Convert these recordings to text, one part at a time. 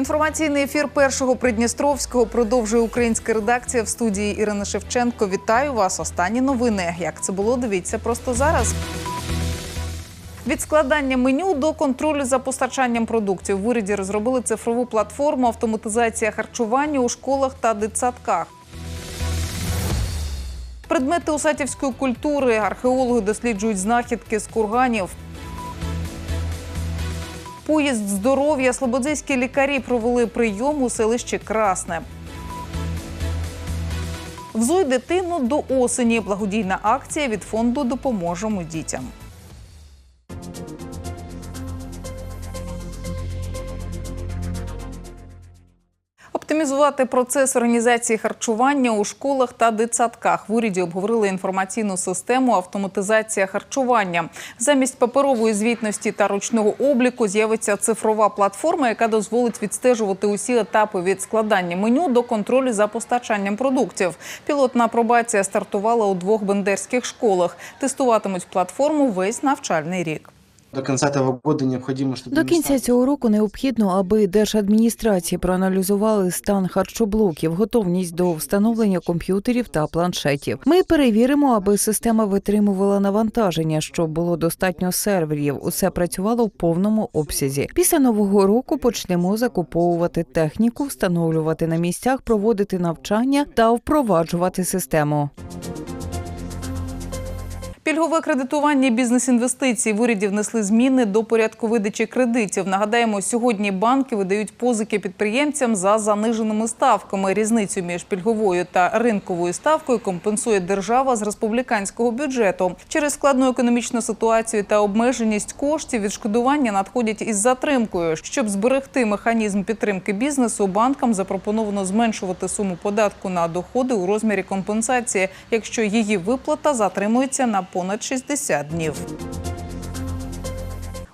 Інформаційний ефір першого Придністровського продовжує українська редакція в студії Ірина Шевченко. Вітаю вас. Останні новини. Як це було? Дивіться просто зараз. Від складання меню до контролю за постачанням продуктів в уряді розробили цифрову платформу автоматизація харчування у школах та дитсадках. Предмети усатівської культури археологи досліджують знахідки з курганів. Поїзд здоров'я слободзейські лікарі провели прийом у селищі Красне. Взуй дитину до осені. Благодійна акція від фонду Допоможемо дітям. Оптимізувати процес організації харчування у школах та дитсадках в уряді обговорили інформаційну систему автоматизація харчування. Замість паперової звітності та ручного обліку з'явиться цифрова платформа, яка дозволить відстежувати усі етапи від складання меню до контролю за постачанням продуктів. Пілотна апробація стартувала у двох бендерських школах. Тестуватимуть платформу весь навчальний рік. До кінця этого года необходимо, щоб До кінця цього року необхідно, аби держадміністрації проаналізували стан харчоблоків, готовність до встановлення комп'ютерів та планшетів. Ми перевіримо, аби система витримувала навантаження, щоб було достатньо серверів. Усе працювало в повному обсязі. Після нового року почнемо закуповувати техніку, встановлювати на місцях, проводити навчання та впроваджувати систему. Пільгове кредитування бізнес-інвестицій в уряді внесли зміни до порядку видачі кредитів. Нагадаємо, сьогодні банки видають позики підприємцям за заниженими ставками. Різницю між пільговою та ринковою ставкою компенсує держава з республіканського бюджету. Через складну економічну ситуацію та обмеженість коштів відшкодування надходять із затримкою. Щоб зберегти механізм підтримки бізнесу, банкам запропоновано зменшувати суму податку на доходи у розмірі компенсації, якщо її виплата затримується на понад 60 днів.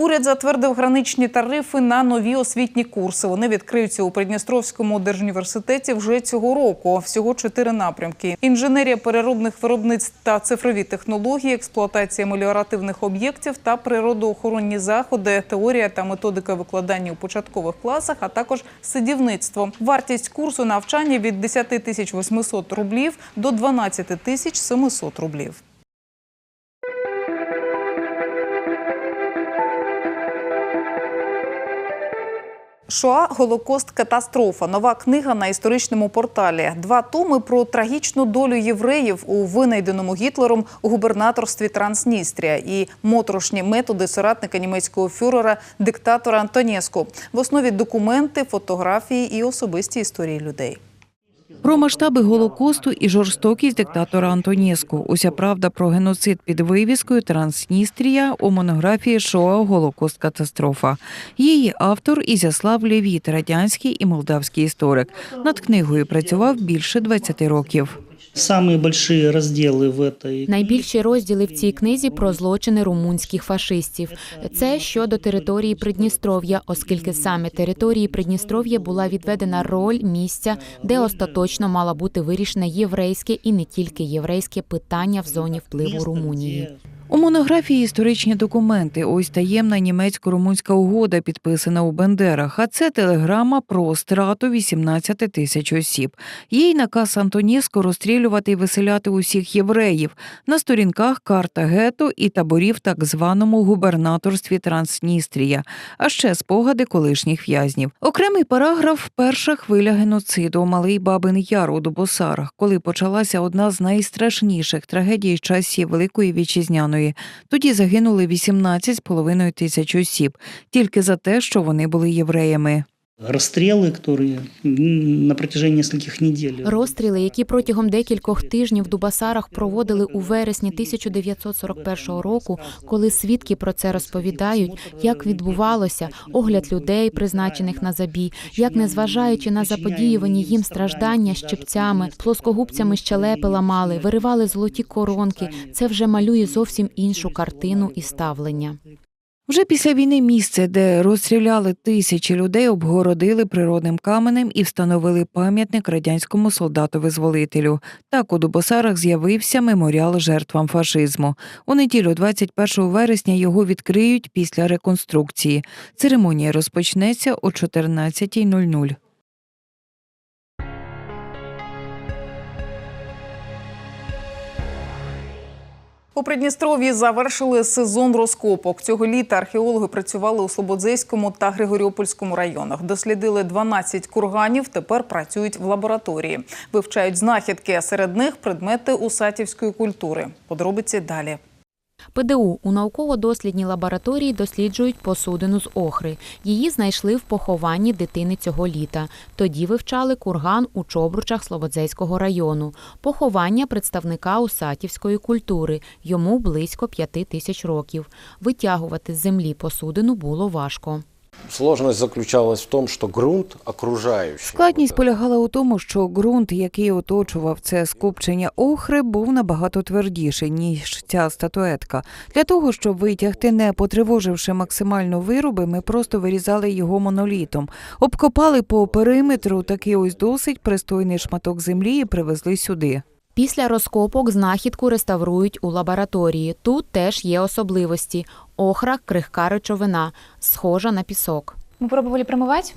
Уряд затвердив граничні тарифи на нові освітні курси. Вони відкриються у Придністровському держуніверситеті вже цього року. Всього чотири напрямки: інженерія переробних виробництв та цифрові технології, експлуатація меліоративних об'єктів та природоохоронні заходи, теорія та методика викладання у початкових класах, а також сидівництво. Вартість курсу навчання від 10 тисяч 800 рублів до 12 тисяч 700 рублів. Шоа Голокост катастрофа. Нова книга на історичному порталі. Два томи про трагічну долю євреїв у винайденому Гітлером губернаторстві Трансністрія і моторошні методи соратника німецького фюрера диктатора Антонєску. В основі документи, фотографії і особисті історії людей. Про масштаби голокосту і жорстокість диктатора Антонєску. Уся правда про геноцид під вивіскою Трансністрія у монографії Шоа Голокост катастрофа. Її автор Ізяслав Лєвіт, радянський і молдавський історик. Над книгою працював більше 20 років Самые большие разделы в этой Найбільші розділи в цій книзі про злочини румунських фашистів. Це щодо території Придністров'я, оскільки саме території Придністров'я була відведена роль місця, де остаточно мала бути вирішена єврейське і не тільки єврейське питання в зоні впливу место, Румунії. У монографії історичні документи. Ось таємна німецько-румунська угода, підписана у Бендерах. А це телеграма про страту 18 тисяч осіб. Їй наказ Антонєско розстрілювати і виселяти усіх євреїв на сторінках карта гетто і таборів так званому губернаторстві Трансністрія, а ще спогади колишніх в'язнів. Окремий параграф перша хвиля геноциду Малий Бабин Яр у Дубосарах, коли почалася одна з найстрашніших трагедій часів Великої вітчизняної. Тоді загинули 18,5 тисяч осіб тільки за те, що вони були євреями. Которые м, на протяжении нескольких недель. Розстріли, які протягом декількох тижнів в Дубасарах проводили у вересні 1941 року, коли свідки про це розповідають, як відбувалося огляд людей, призначених на забій, як незважаючи на заподіювані їм страждання щепцями, плоскогубцями щелепи ламали, виривали золоті коронки. Це вже малює зовсім іншу картину і ставлення. Вже після війни місце, де розстріляли тисячі людей, обгородили природним каменем і встановили пам'ятник радянському солдату-визволителю. Так у Дубосарах з'явився меморіал жертвам фашизму. У неділю, 21 вересня, його відкриють після реконструкції. Церемонія розпочнеться о 14.00. У Придністров'ї завершили сезон розкопок. Цього літа археологи працювали у Слободзейському та Григоріопольському районах. Дослідили 12 курганів. Тепер працюють в лабораторії. Вивчають знахідки, а серед них предмети усатівської культури. Подробиці далі. ПДУ у науково-дослідній лабораторії досліджують посудину з охри. Її знайшли в похованні дитини цього літа. Тоді вивчали курган у Чобручах Слободзейського району. Поховання представника усатівської культури. Йому близько п'яти тисяч років. Витягувати з землі посудину було важко. Сложность заключалась в том, что грунт окружающий. Складність полягала у тому, що ґрунт, який оточував це скупчення охри, був набагато твердіший, ніж ця статуетка. Для того, щоб витягти, не потривоживши максимально вироби, ми просто вирізали його монолітом. Обкопали по периметру такий ось досить пристойний шматок землі і привезли сюди. Після розкопок знахідку реставрують у лабораторії. Тут теж є особливості. Охра крихка речовина, схожа на пісок. Ми пробували промывать.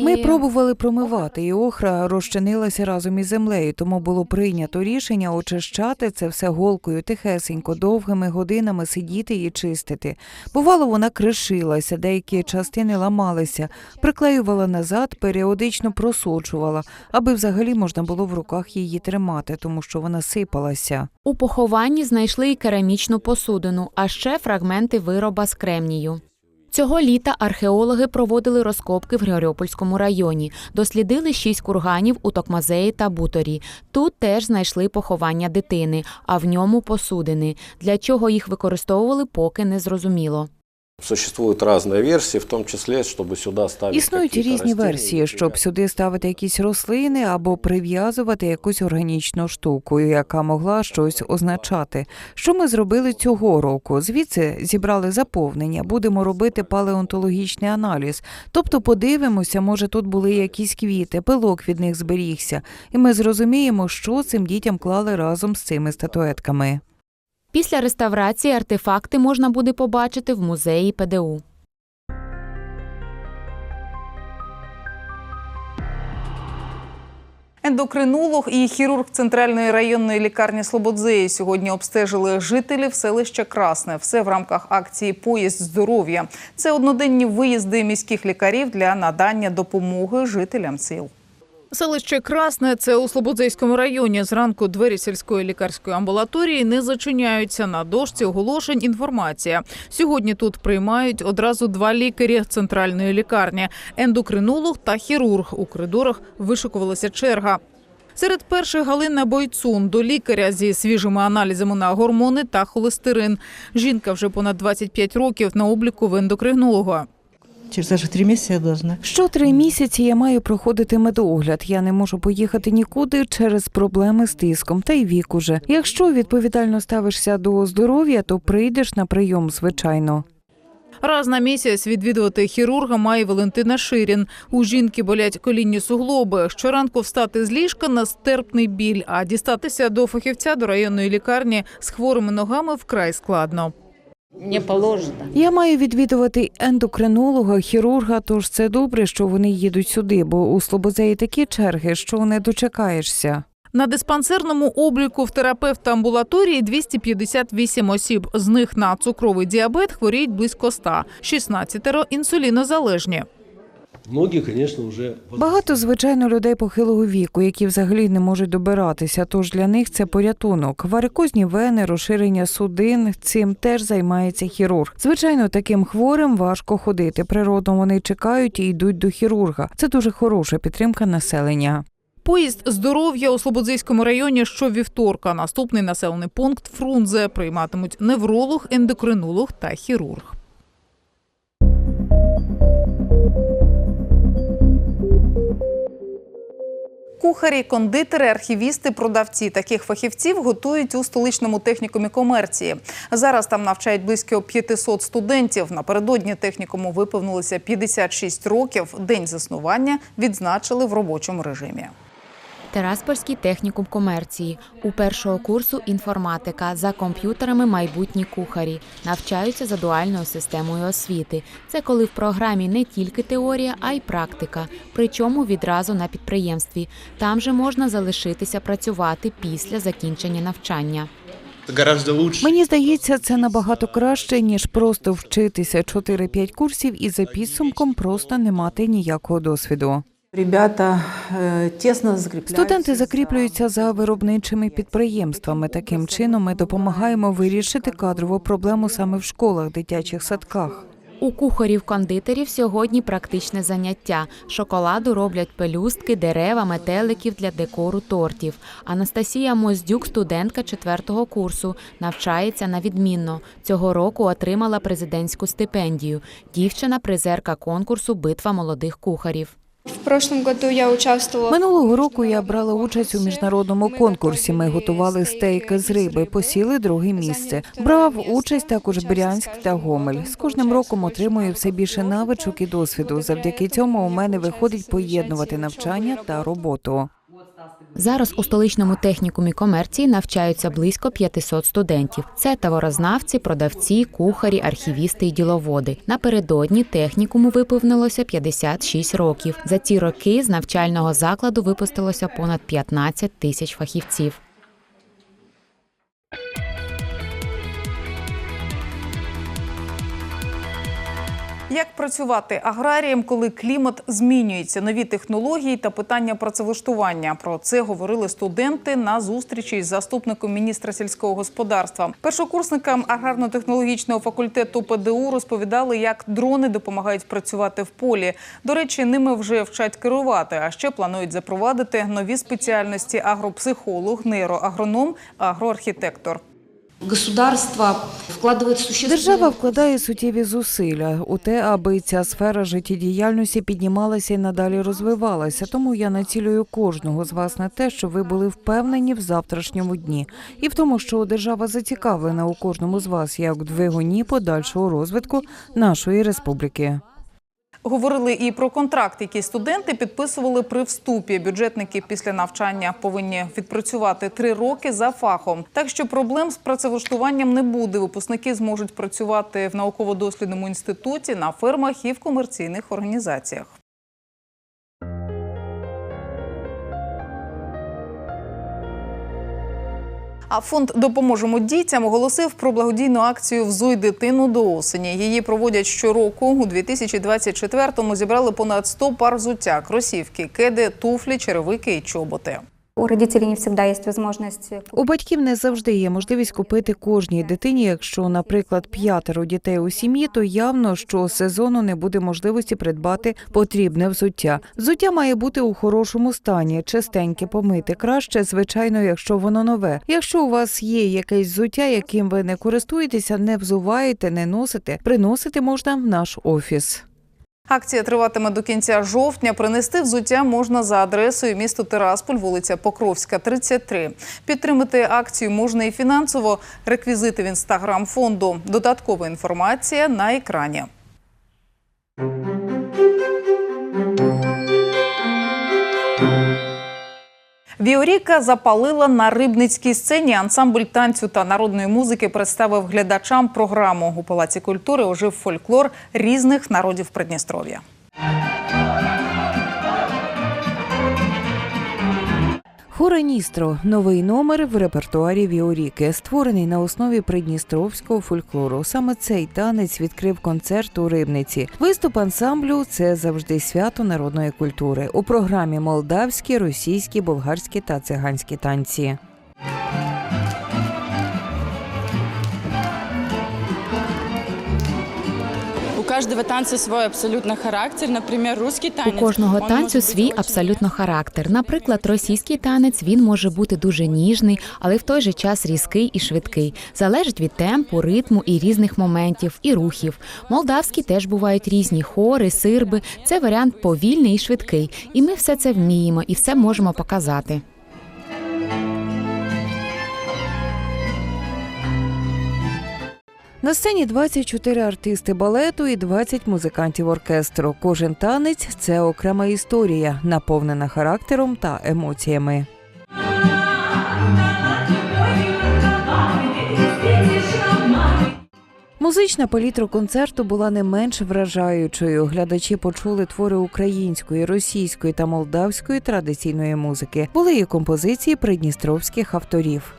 Ми пробували промивати, і охра розчинилася разом із землею, тому було прийнято рішення очищати це все голкою тихесенько, довгими годинами сидіти і чистити. Бувало, вона кришилася, деякі частини ламалися, приклеювала назад, періодично просочувала, аби взагалі можна було в руках її тримати, тому що вона сипалася. У похованні знайшли й керамічну посудину, а ще фрагменти вироба з кремнію. Цього літа археологи проводили розкопки в Григоріопольському районі, дослідили шість курганів у Токмазеї та Буторі. Тут теж знайшли поховання дитини, а в ньому посудини. Для чого їх використовували, поки не зрозуміло. Существуют разные версии, в том числе, чтобы сюда ставить Існують какие-то різні растения версії, или щоб препараты. сюди ставити якісь рослини або прив'язувати якусь органічну штуку, яка могла щось означати. Що ми зробили цього року? Звідси зібрали заповнення, будемо робити палеонтологічний аналіз. Тобто подивимося, може тут були якісь квіти, пилок від них зберігся, і ми зрозуміємо, що цим дітям клали разом з цими статуетками. Після реставрації артефакти можна буде побачити в музеї ПДУ. Ендокринолог і хірург центральної районної лікарні Слободзеї сьогодні обстежили жителів селища Красне. Все в рамках акції Поїзд здоров'я. Це одноденні виїзди міських лікарів для надання допомоги жителям сіл. Селище Красне це у Слободзейському районі. Зранку двері сільської лікарської амбулаторії не зачиняються. На дошці оголошень інформація. Сьогодні тут приймають одразу два лікарі центральної лікарні: ендокринолог та хірург. У коридорах вишикувалася черга. Серед перших Галина Бойцун до лікаря зі свіжими аналізами на гормони та холестерин. Жінка вже понад 25 років на обліку в ендокринолога. Через даже три месяца я должна. Що три місяці я маю проходити медогляд. Я не можу поїхати нікуди через проблеми з тиском, та й вік уже. Якщо відповідально ставишся до здоров'я, то прийдеш на прийом, звичайно. Раз на місяць відвідувати хірурга має Валентина Ширін. У жінки болять колінні суглоби. Щоранку встати з ліжка на стерпний біль, а дістатися до фахівця до районної лікарні з хворими ногами вкрай складно. Мне положено. Я маю відвідувати ендокринолога, хірурга, тож це добре, що вони їдуть сюди, бо у слобозеї такі черги, що не дочекаєшся. На диспансерному обліку в терапевта амбулаторії 258 осіб. З них на цукровий діабет хворіють близько 100, 16 інсулінозалежні. Многие, конечно, уже Багато, звичайно, людей похилого віку, які взагалі не можуть добиратися, тож для них це порятунок. Варикозні вени, розширення судин цим теж займається хірург. Звичайно, таким хворим важко ходити. Природно вони чекають і йдуть до хірурга. Це дуже хороша підтримка населення. Поїзд здоров'я у Слободзейському районі щовівторка. Наступний населений пункт Фрунзе прийматимуть невролог, ендокринолог та хірург. Кухарі, кондитери, архівісти, продавці таких фахівців готують у столичному технікумі комерції. Зараз там навчають близько 500 студентів. Напередодні технікуму виповнилося 56 років. День заснування відзначили в робочому режимі. Тераспольський технікум комерції. У першого курсу інформатика за комп'ютерами майбутні кухарі навчаються за дуальною системою освіти. Це коли в програмі не тільки теорія, а й практика. Причому відразу на підприємстві. Там же можна залишитися працювати після закінчення навчання. Гораздо. Мені здається, це набагато краще ніж просто вчитися 4-5 курсів і за підсумком просто не мати ніякого досвіду. Ребята тесно закрепляются. Студенти закріплюються за виробничими підприємствами. Таким чином ми допомагаємо вирішити кадрову проблему саме в школах, дитячих садках. У кухарів-кондитерів сьогодні практичне заняття. Шоколаду роблять пелюстки, дерева, метеликів для декору тортів. Анастасія Моздюк, студентка четвертого курсу, навчається на відмінно. Цього року отримала президентську стипендію. Дівчина призерка конкурсу Битва молодих кухарів. В прошлом году я участвовала Минулого року я брала участь у міжнародному конкурсі. Ми готували стейки з риби, посіли друге місце. Брав участь також Брянськ та Гомель. З кожним роком отримую все більше навичок і досвіду. Завдяки цьому у мене виходить поєднувати навчання та роботу. Зараз у столичному технікумі комерції навчаються близько 500 студентів. Це товарознавці, продавці, кухарі, архівісти і діловоди. Напередодні технікуму виповнилося 56 років. За ці роки з навчального закладу випустилося понад 15 тисяч фахівців. Як працювати аграрієм, коли клімат змінюється, нові технології та питання працевлаштування? Про це говорили студенти на зустрічі з заступником міністра сільського господарства. Першокурсникам аграрно-технологічного факультету ПДУ розповідали, як дрони допомагають працювати в полі. До речі, ними вже вчать керувати. А ще планують запровадити нові спеціальності агропсихолог, нейроагроном, агроархітектор. Государство существенные... Держава вкладає суттєві зусилля у те, аби ця сфера життєдіяльності піднімалася і надалі розвивалася. Тому я націлюю кожного з вас на те, щоб ви були впевнені в завтрашньому дні, і в тому, що держава зацікавлена у кожному з вас як двигуні подальшого розвитку нашої республіки. Говорили і про контракт, який студенти підписували при вступі. Бюджетники після навчання повинні відпрацювати три роки за фахом. Так що проблем з працевлаштуванням не буде. Випускники зможуть працювати в науково-дослідному інституті, на фермах і в комерційних організаціях. А фонд Допоможемо дітям оголосив про благодійну акцію Взуй дитину до осені. Її проводять щороку. У 2024-му зібрали понад 100 пар взуття, кросівки, кеди, туфлі, черевики і чоботи. У родителей не всегда есть возможность У батьків не завжди є можливість купити кожній дитині. Якщо, наприклад, п'ятеро дітей у сім'ї, то явно, що сезону не буде можливості придбати потрібне взуття. Взуття має бути у хорошому стані, чистеньке помити. Краще, звичайно, якщо воно нове. Якщо у вас є якесь взуття, яким ви не користуєтеся, не взуваєте, не носите, приносити можна в наш офіс. Акція триватиме до кінця жовтня. Принести взуття можна за адресою місто Тирасполь, вулиця Покровська, 33. Підтримати акцію можна і фінансово. Реквізити в інстаграм фонду. Додаткова інформація на екрані. Віоріка запалила на рибницькій сцені. Ансамбль танцю та народної музики представив глядачам програму. У Палаці культури ожив фольклор різних народів Придністров'я. Хораністро новий номер в репертуарі Віоріки, створений на основі придністровського фольклору. Саме цей танець відкрив концерт у Рибниці. Виступ ансамблю це завжди свято народної культури. У програмі молдавські, російські, болгарські та циганські танці. Каждого танца свой абсолютно характер. Например, русский У кожного танцю свій абсолютно характер. Наприклад, російський танець він може бути дуже ніжний, але в той же час різкий і швидкий. Залежить від темпу, ритму і різних моментів і рухів. Молдавські теж бувають різні хори, сирби. Це варіант повільний і швидкий. І ми все це вміємо і все можемо показати. На сцені 24 артисти балету і 20 музикантів оркестру. Кожен танець це окрема історія, наповнена характером та емоціями. Музична палітра концерту була не менш вражаючою. Глядачі почули твори української, російської та молдавської традиційної музики. Були і композиції придністровських авторів.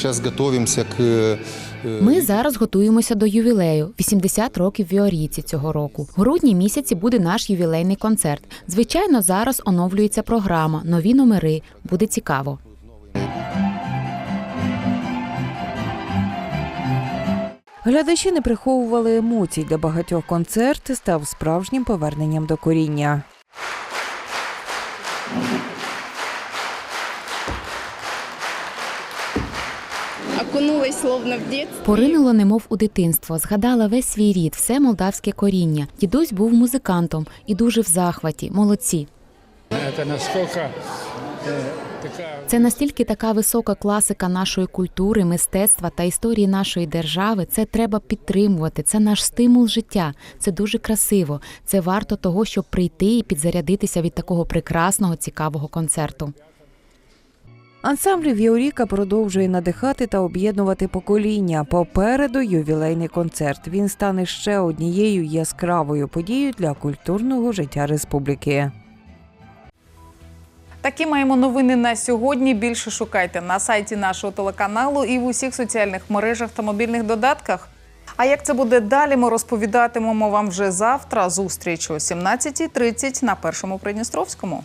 Сейчас готовимся к... э, Ми зараз готуємося до ювілею 80 років Віоріці цього року. В грудні місяці буде наш ювілейний концерт. Звичайно, зараз оновлюється програма, нові номери. Буде цікаво. Глядачі не приховували емоцій. Для багатьох концерт став справжнім поверненням до коріння. Окунулась словно в детство. Поринуло немов у дитинство, згадала весь свій рід, все молдавське коріння. Дідусь був музикантом і дуже в захваті. Молодці. Это настолько такая Це настільки така висока класика нашої культури, мистецтва та історії нашої держави. Це треба підтримувати. Це наш стимул життя. Це дуже красиво. Це варто того, щоб прийти і підзарядитися від такого прекрасного, цікавого концерту. Ансамбль Віоріка продовжує надихати та об'єднувати покоління. Попереду ювілейний концерт. Він стане ще однією яскравою подією для культурного життя республіки. Такі маємо новини на сьогодні. Більше шукайте на сайті нашого телеканалу і в усіх соціальних мережах та мобільних додатках. А як це буде далі, ми розповідатимемо вам вже завтра. Зустріч о 17.30 на першому Придністровському.